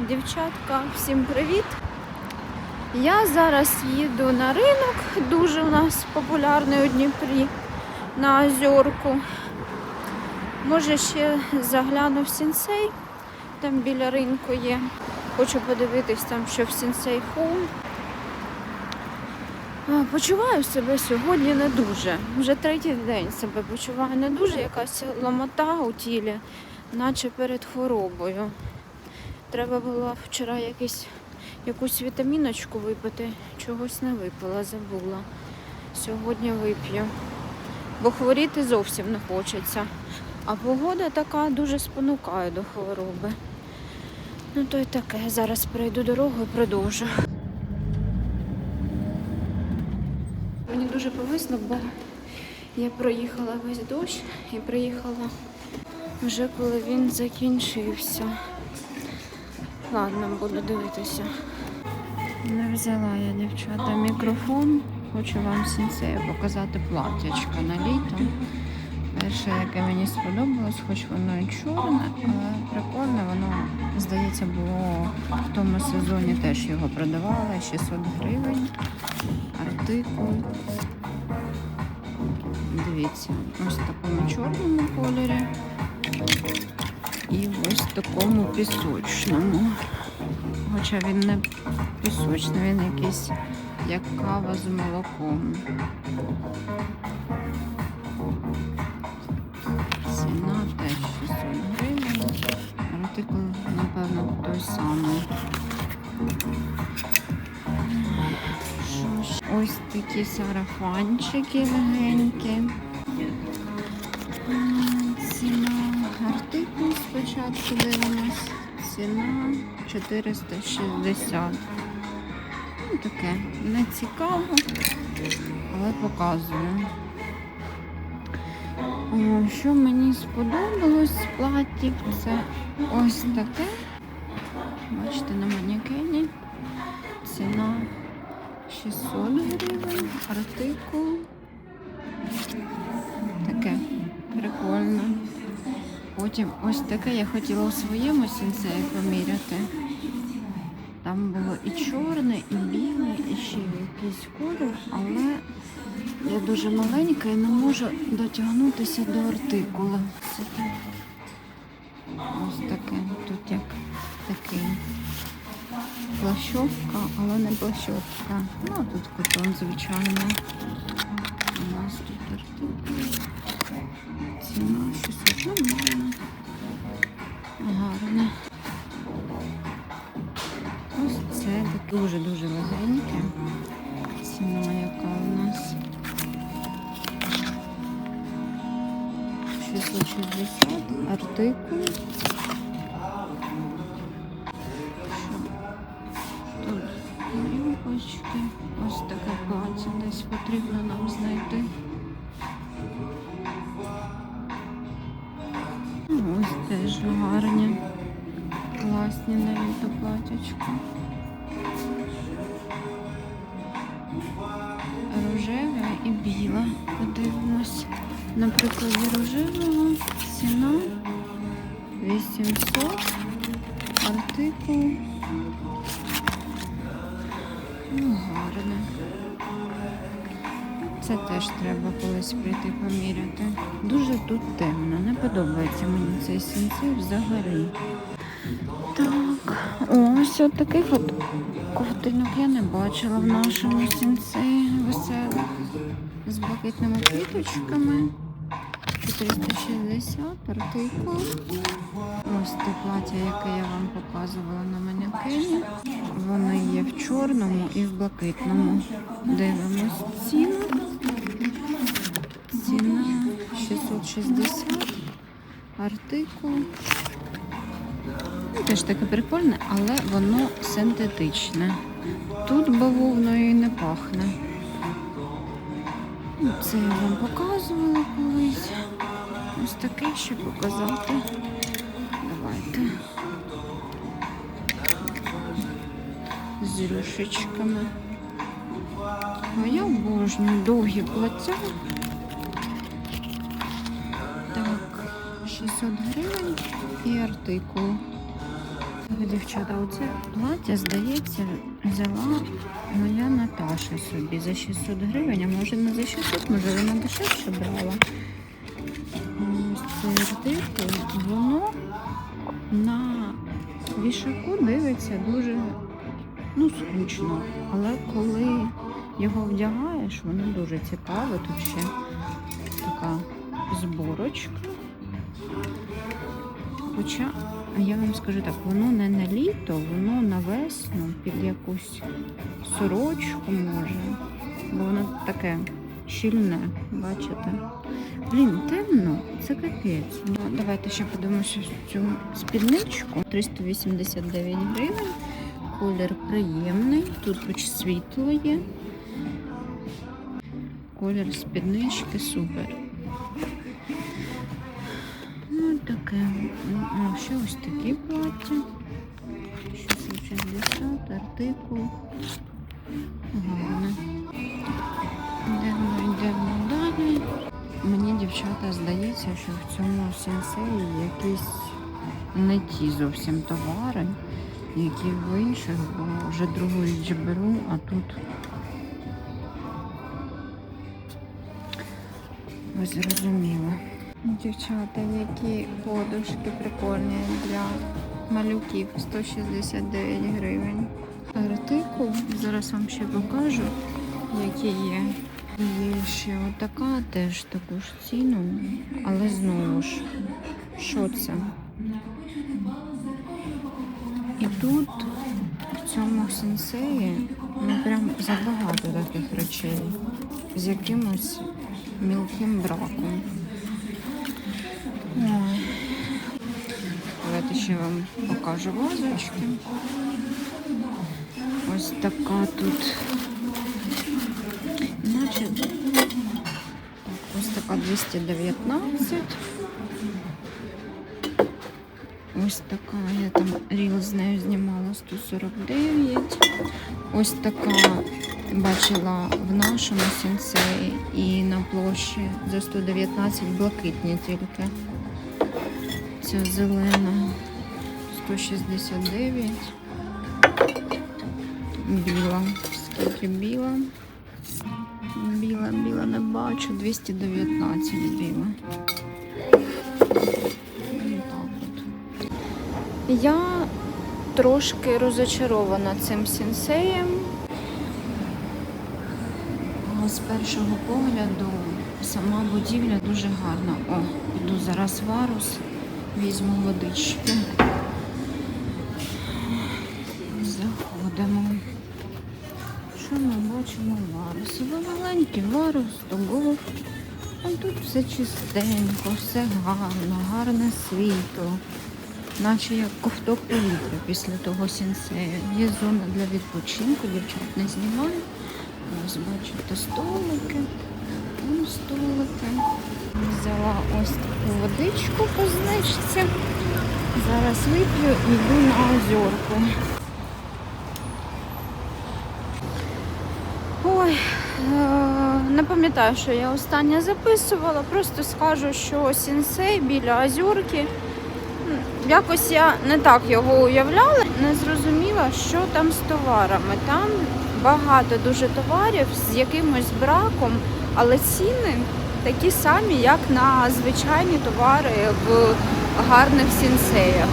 Дівчатка, всім привіт! Я зараз їду на ринок, дуже у нас популярний у Дніпрі на озерку. Може ще загляну в сінсей, там біля ринку є. Хочу подивитись там, що в сінсей хоум. Почуваю себе сьогодні не дуже. Вже третій день себе почуваю не дуже, якась ломота у тілі, наче перед хворобою. Треба було вчора якийсь, якусь вітаміночку випити, чогось не випила, забула. Сьогодні вип'ю. Бо хворіти зовсім не хочеться. А погода така дуже спонукає до хвороби. Ну то й таке. Зараз перейду дорогу і продовжу. Мені дуже бо я проїхала весь дощ і приїхала вже коли він закінчився. Ладно, буду дивитися. Не взяла я, дівчата, мікрофон. Хочу вам сінцею показати платячко на літо. Перше, яке мені сподобалось, хоч воно і чорне, але прикольне, воно, здається, було в тому сезоні теж його продавали, 600 гривень. Артикул. Дивіться, ось в такому чорному кольорі і ось в такому пісочному. Хоча він не пісочний, він якийсь як кава з молоком. Ціна теж 600 гривень. Артикул, напевно, той самий. Ось такі сарафанчики легенькі. Ціна артикул спочатку дивимось. Ціна 460. Ну, таке не цікаво, але показую. Що мені сподобалось з платів, це ось таке. Бачите, на манекені. Ціна 600 гривень, артикул. Таке прикольно. Потім ось таке я хотіла у своєму сінцеї поміряти. Там було і чорне, і біле, і ще якийсь колір, але я дуже маленька і не можу дотягнутися до артикула. Ось таке. Тут як такий плащовка, але не плащовка. Ну, а тут котон, звичайно. У нас тут артикул. Ціна 600 нормально. Гарне. Ось це дуже-дуже легеньке. Ціна яка у нас 660 артикул. Юбочки. Ось таке плаття десь потрібно нам знайти. Ну, Ось теж гарні. Класні на літо платячка. Рожеве і біле. Подивимось. На прикладі рожевого ціна 800. Артикул. Ну. Це теж треба колись прийти поміряти. Дуже тут темно. Не подобається мені цей сінцей взагалі. Так, ось от таких от ковтинок я не бачила в нашому сінці веселих. З блакитними квіточками. 460 артикул. Ось те плаття, яке я вам показувала на манекені. Вони є в чорному і в блакитному. Дивимось ціну. Ціна 660. Артикул. Теж таке прикольне, але воно синтетичне. Тут бавовною і не пахне. Це я вам колись. Ось таке ще показати. Давайте. З рюшечками. А я обожнюю довгі плаття. Так, 600 гривень і артикул. Дівчата, оце плаття, здається, взяла моя Наташа собі за 600 гривень, а може не за 600, може вона дешевше брала. Воно на вішаку дивиться дуже ну, скучно. Але коли його вдягаєш, воно дуже цікаве. Тут ще така зборочка. Хоча, я вам скажу так, воно не на літо, воно на весну під якусь сорочку може. Бо воно таке щільне, бачите? Блін, темно, це капець. Ну, давайте ще подивимося цю спідничку. 389 гривень. Колір приємний. Тут хоч світло є. Колір спіднички супер. Ну, таке. Ну, ще ось такі плаття. 660, артикул. Гарне. Дівчата, здається, що в цьому сенсеї якісь не ті зовсім товари, які в інших, бо вже другу річ беру, а тут ви зрозуміли. Дівчата, які подушки прикольні для малюків 169 гривень. Артикул, зараз вам ще покажу, які є. Є ще отака теж таку ж ціну, але знову ж, що це? І тут в цьому сенсеї ну прям забагато таких речей з якимось мілким браком. Давайте ще вам покажу вазочки. Ось така тут. 219. Ось така, я там ріл з нею знімала 149. Ось така бачила в нашому сенсеї і на площі за 119 блакитні тільки. Ця зелена 169. Біла. Скільки біла? Біла, біла не бачу. 219 біла. Я трошки розочарована цим сенсеєм. З першого погляду сама будівля дуже гарна. О, піду зараз варус, візьму водички. Що ми бачимо варус? Ви маленький варус, того. А тут все чистенько, все гарно, гарне світло. Наче як ковток повітря після того сенсею. Є зона для відпочинку, дівчат не знімаю. Ось бачите столики. Вон столики. Взяла ось таку водичку по знижці. Зараз вип'ю і йду на озерку. Ой, е, не пам'ятаю, що я останнє записувала. Просто скажу, що сінсей біля озерки. Якось я не так його уявляла, не зрозуміла, що там з товарами. Там багато дуже товарів з якимось браком, але ціни такі самі, як на звичайні товари в гарних сінсеях.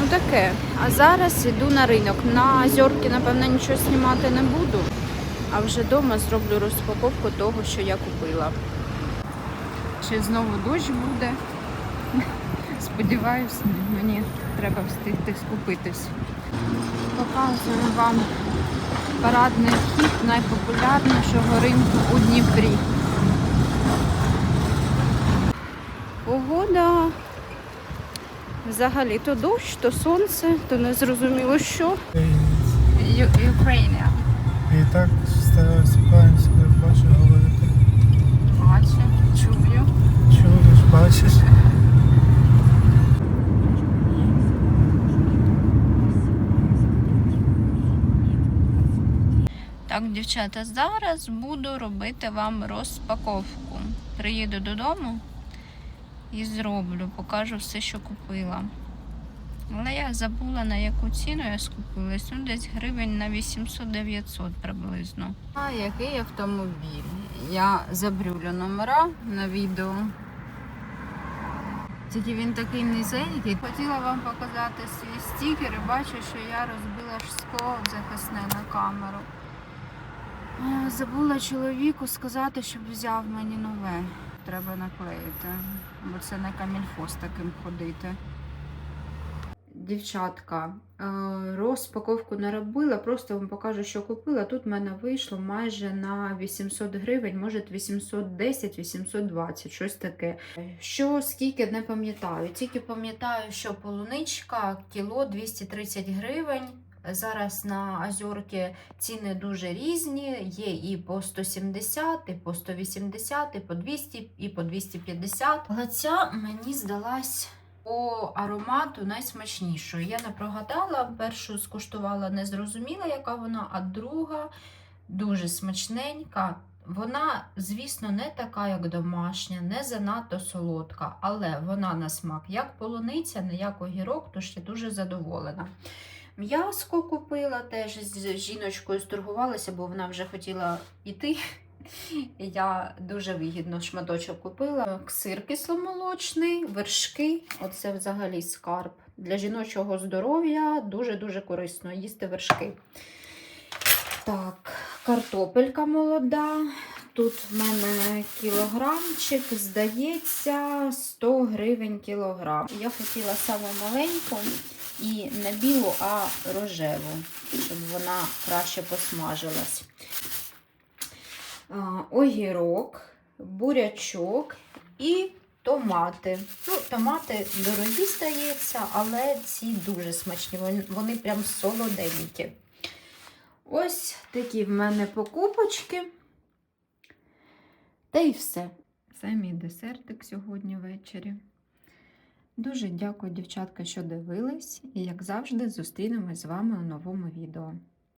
Ну таке. А зараз іду на ринок. На озерки, напевно, нічого знімати не буду. А вже вдома зроблю розпаковку того, що я купила. Чи знову дощ буде? Сподіваюсь, мені треба встигти скупитись. Показую вам парадний вхід найпопулярнішого ринку у Дніпрі. Погода взагалі то дощ, то сонце, то не зрозуміло що. Україна. І так стараюся українською бачу говорити. Бачу, чую. Чуєш, бачиш? Так, дівчата, зараз буду робити вам розпаковку. Приїду додому і зроблю, покажу все, що купила. Але я забула на яку ціну я скупилась. Ну, десь гривень на 800-900 приблизно. А який автомобіль? Я забрюлю номера на відео. Тільки він такий низенький. Хотіла вам показати свій стікер і бачу, що я розбила скло захисне на камеру. Забула чоловіку сказати, щоб взяв мені нове. Треба наклеїти, бо це не камільфо з таким ходити. Дівчатка, е, розпаковку не робила, просто вам покажу, що купила. Тут в мене вийшло майже на 800 гривень, може 810-820, щось таке. Що скільки не пам'ятаю. Тільки пам'ятаю, що полуничка кіло 230 гривень. Зараз на Озерки ціни дуже різні. Є і по 170, і по 180, і по 200, і по 250. Але ця мені здалась по аромату найсмачнішою. Я не прогадала, першу скуштувала, не зрозуміла, яка вона, а друга дуже смачненька. Вона, звісно, не така, як домашня, не занадто солодка, але вона на смак як полуниця, не як огірок, тож я дуже задоволена. М'яско купила теж з жіночкою сторгувалася, бо вона вже хотіла йти. Я дуже вигідно шматочок купила. Сир кисломолочний, вершки. Оце взагалі скарб. Для жіночого здоров'я дуже-дуже корисно їсти вершки. Так, картопелька молода. Тут в мене кілограмчик, здається, 100 гривень кілограм. Я хотіла саме маленьку і не білу, а рожеву, щоб вона краще посмажилась. Огірок, бурячок і томати. Ну, томати дорогі стаються, але ці дуже смачні. Вони прям солоденькі. Ось такі в мене покупочки. Та й все. Це мій десертик сьогодні ввечері. Дуже дякую, дівчатка, що дивились, і як завжди, зустрінемось з вами у новому відео.